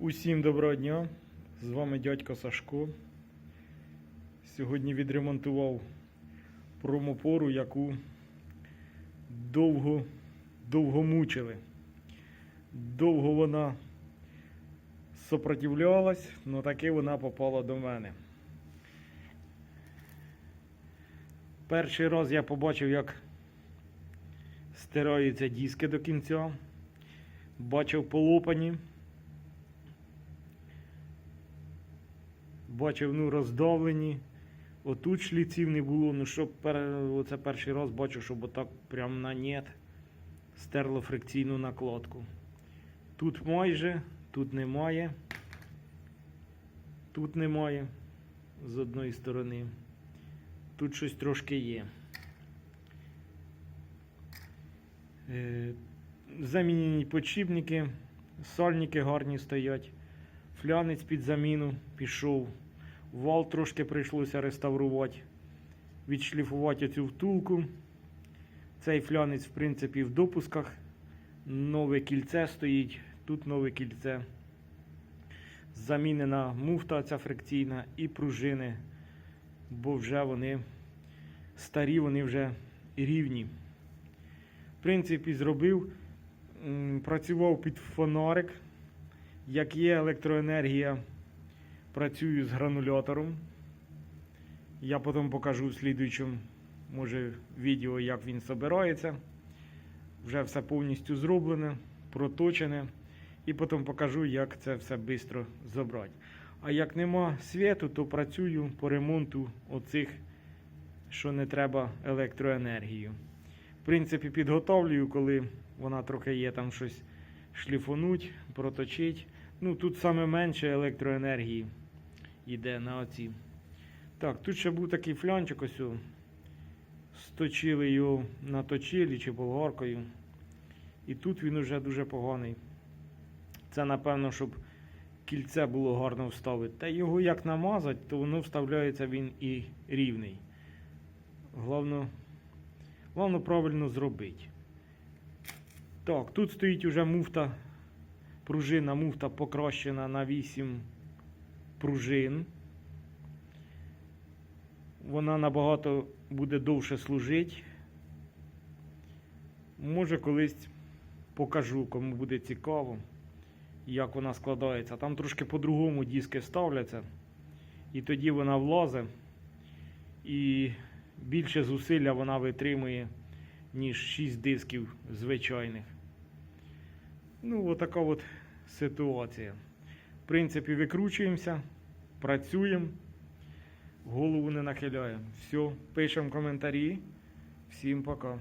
Усім доброго дня! З вами дядько Сашко. Сьогодні відремонтував промопору, яку довго, довго мучили. Довго вона сопротивлялась, але таки вона попала до мене. Перший раз я побачив, як стираються диски до кінця. Бачив полопані. Бачив, ну, роздавлені. Отут шліців не було. Ну, щоб пер... оце перший раз бачу, щоб отак прям на нет стерло фрикційну накладку. Тут майже, тут немає. Тут немає з одної сторони. Тут щось трошки є. Е, Замінені подшипники, сальники гарні стоять. Флянець під заміну пішов. Вал трошки прийшлося реставрувати, відшліфувати оцю втулку. Цей флянець, в принципі, в допусках. Нове кільце стоїть, тут нове кільце. Замінена муфта ця фрикційна і пружини, бо вже вони старі, вони вже рівні. В принципі, зробив, працював під фонарик. Як є електроенергія, працюю з гранулятором. Я потім покажу в слідуючому, може, відео, як він збирається. Вже все повністю зроблене, проточене. І потім покажу, як це все швидко забрати. А як нема світу, то працюю по ремонту оцих, що не треба електроенергію. В принципі, підготовлюю, коли вона трохи є там щось шліфонуть, проточить. Ну, тут саме менше електроенергії йде на оці. Так, тут ще був такий флянчик ось. Сточили його на точилі чи болгаркою. І тут він уже дуже поганий. Це, напевно, щоб кільце було гарно вставити. Та його як намазати, то воно вставляється він і рівний. Головно, головно правильно зробити. Так, тут стоїть уже муфта, пружина муфта покращена на 8 пружин. Вона набагато буде довше служити. Може, колись покажу, кому буде цікаво, як вона складається. Там трошки по-другому диски ставляться, і тоді вона влазить, і більше зусилля вона витримує, ніж 6 дисків звичайних. Ну, отака от ситуація. В принципі, викручуємося, працюємо, голову не нахиляємо. Все, пишемо коментарі. Всім пока.